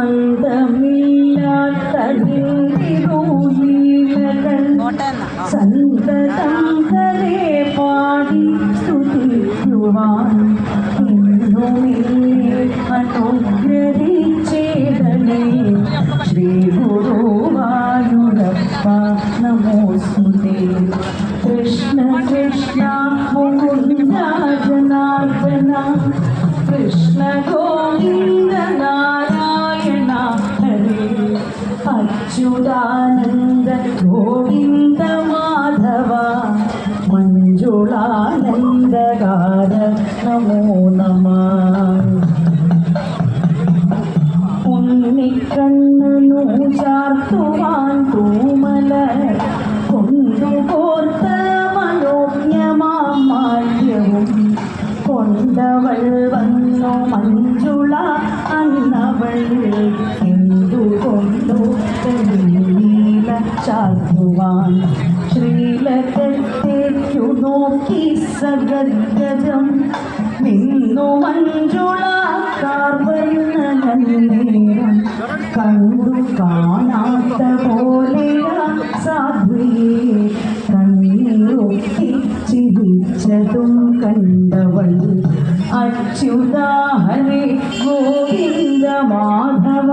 அந்த കൃഷ്ണ നാരായണ ഹരേ അച്യുതാനന്ദ ഗോവിന്ദ മാധവ മഞ്ജുളാനന്ദകാര നമോ മഞ്ജുള അന്നവൾ എന്തുകൊണ്ടു നീല ചാർത്തുവാൻ ശ്രീലകത്തേക്കു നോക്കി സഗദ്ഗജം നിന്നു മഞ്ജുള കാർവന്നേരം കണ്ടു കാണാത്ത പോലെയാ സാധ്വിയെ. കണ്ടവൾ അച്യുതാഹരേ ഗോവിന്ദ മാധവ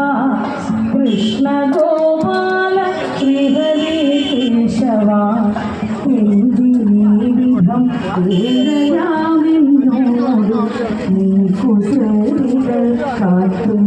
കൃഷ്ണ ഗോപാല ശ്രീഹരി കേശവ എന്തിനീവിധം ഏറയാമെന്നോട് നീ കുസരികൾ കാട്ടുന്നിടേവിധം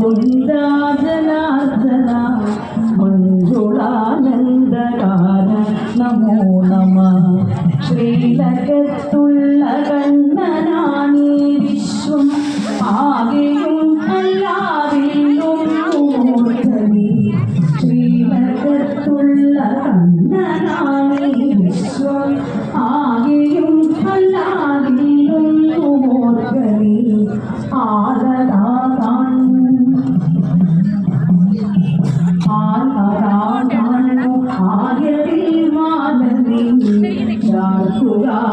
മുകുന്ദാജനാർദ്ദന മഞ്ജുളാനന്ദകാര നമോ നമ. ശ്രീലകത്തുള്ള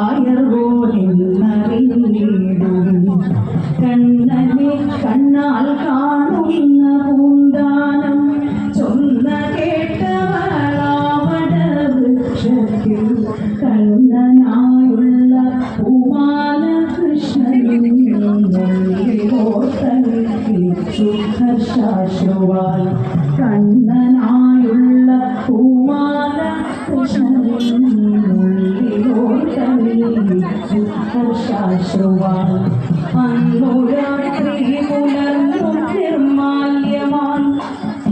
ചാർത്തുകായർ പോലെന്നറിഞ്ഞിടും കണ്ണനെ കണ്ണാൽ കാണുന്ന പൂന്താനം ചൊന്ന കേട്ടവളാവട വൃക്ഷത്തിൽ കണ്ണനായുള്ള പൂമാല കൃഷ്ണൻ കണ്ണനായുള്ള കൃഷ്ണൻ അന്നുരാത്രി പുലർന്നു നിർമാല്യമാൻ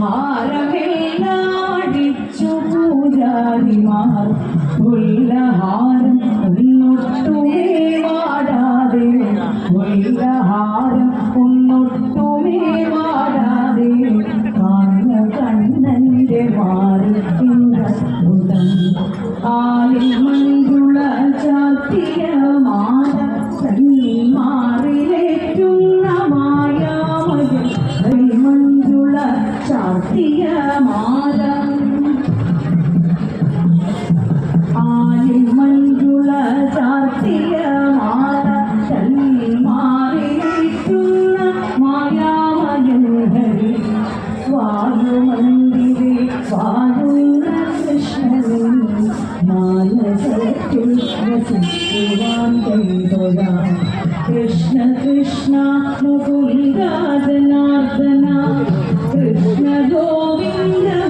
ഹാരമെല്ലാടിച്ചു പൂജാരിമാർ कृष्ण कृष्णा विराजनार्धना कृष्ण गोन्द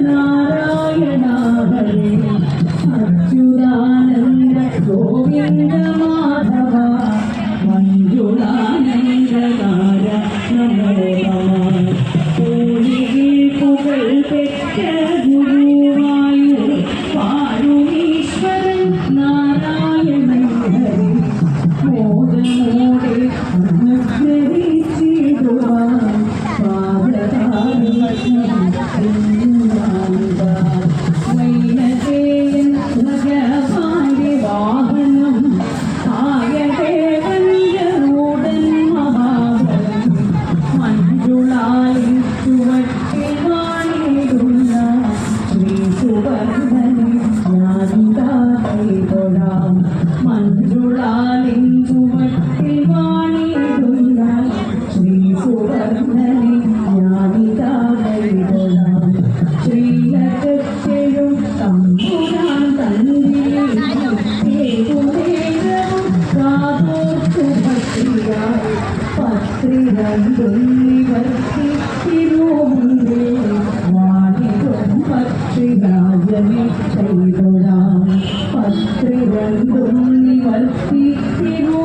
छूट പത്രിരണ്ടൊന്നി വർത്തിരുമുണ്ടേ വാണികം പത്രിരാജനെ ചെയ്തൊടാം പത്രിരണ്ടൊന്നി വർത്തിരുമു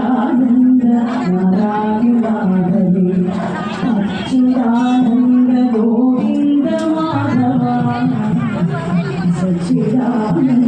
சச்சிதானந்த நாராயணாதவே சச்சிதானந்த கோவிந்த மாதவா சச்சிதானந்த